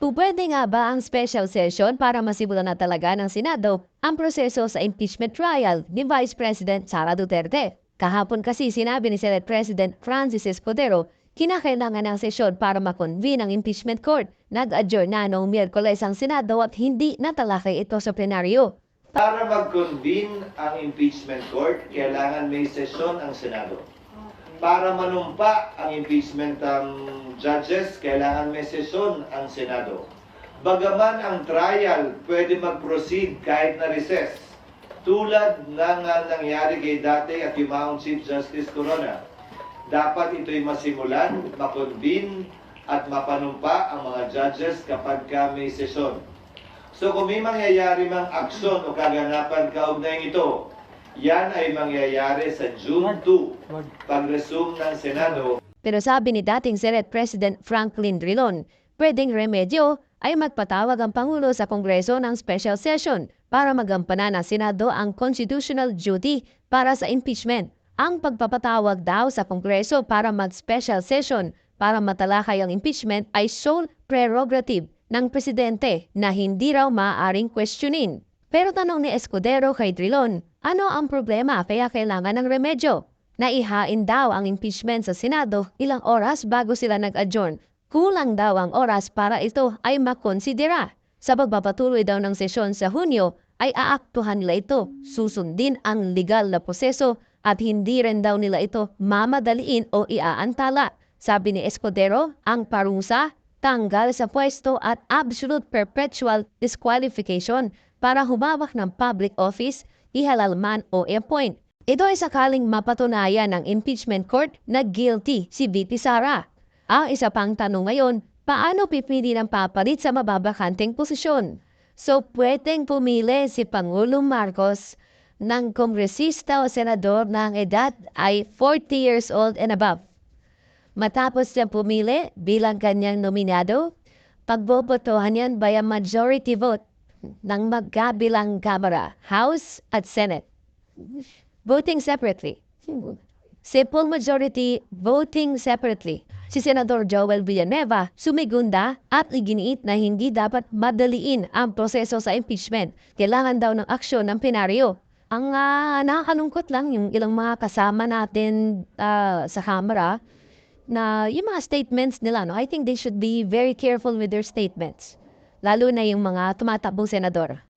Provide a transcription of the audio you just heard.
Pupwede nga ba ang special session para masimulan na talaga ng Senado ang proseso sa impeachment trial ni Vice President Sara Duterte? Kahapon kasi sinabi ni Senate President Francis Escudero, kinakailangan ng sesyon para makonvene ang impeachment court. Nag-adjourn na noong Miyerkules ang Senado at hindi natalakay ito sa plenaryo. Para mag-convene ang impeachment court, kailangan may sesyon ang Senado. Para manumpa ang impeachment um, judges, kailangan may sesyon ang Senado. Bagaman ang trial pwede mag-proceed kahit na recess, tulad ng uh, nangyari kay dati at yumaong Chief Justice Corona. Dapat ito'y masimulan, makonvene at mapanumpa ang mga judges kapag ka may sesyon. So kung may mangyayari mang aksyon o kaganapan kaugnay ito, yan ay mangyayari sa June 2, pag-resume ng Senado Pero sabi ni dating Senate President Franklin Drilon, pwedeng remedyo ay magpatawag ang Pangulo sa Kongreso ng special session para magampanan ng Senado ang constitutional duty para sa impeachment. Ang pagpapatawag daw sa Kongreso para mag-special session para matalakay ang impeachment ay sole prerogative ng Presidente na hindi raw maaaring questionin. Pero tanong ni Escudero kay Drilon, ano ang problema kaya kailangan ng remedyo? Naihain daw ang impeachment sa Senado ilang oras bago sila nag-adjourn. Kulang daw ang oras para ito ay makonsidera. Sa pagpapatuloy daw ng sesyon sa Hunyo ay aaktuhan nila ito. Susundin ang legal na proseso at hindi rin daw nila ito mamadaliin o iaantala. Sabi ni Escudero, ang parusa, tanggal sa pwesto at absolute perpetual disqualification para humawak ng public office, ihalal man o i-appoint. Ito ay sakaling mapatunayan ng impeachment court na guilty si VP Sara. Ang isa pang tanong ngayon, paano pipili ng papalit sa mababakanteng posisyon? So pwedeng pumili si Pangulong Marcos ng kongresista o senador na ang edad ay 40 years old and above. Matapos niya pumili bilang kanyang nominado, pagbobotohan yan by a majority vote ng magkabilang kamara, House at Senate. Voting separately. Simple majority voting separately. Si Senador Joel Villanueva sumigunda at iginiit na hindi dapat madaliin ang proseso sa impeachment. Kailangan daw ng aksyon ng plenaryo. Ang ah, nakakalungkot lang yung ilang mga kasama natin ah, sa Kamara na yung mga statements nila, no? I think they should be very careful with their statements. Lalo na yung mga tumatakbong senador.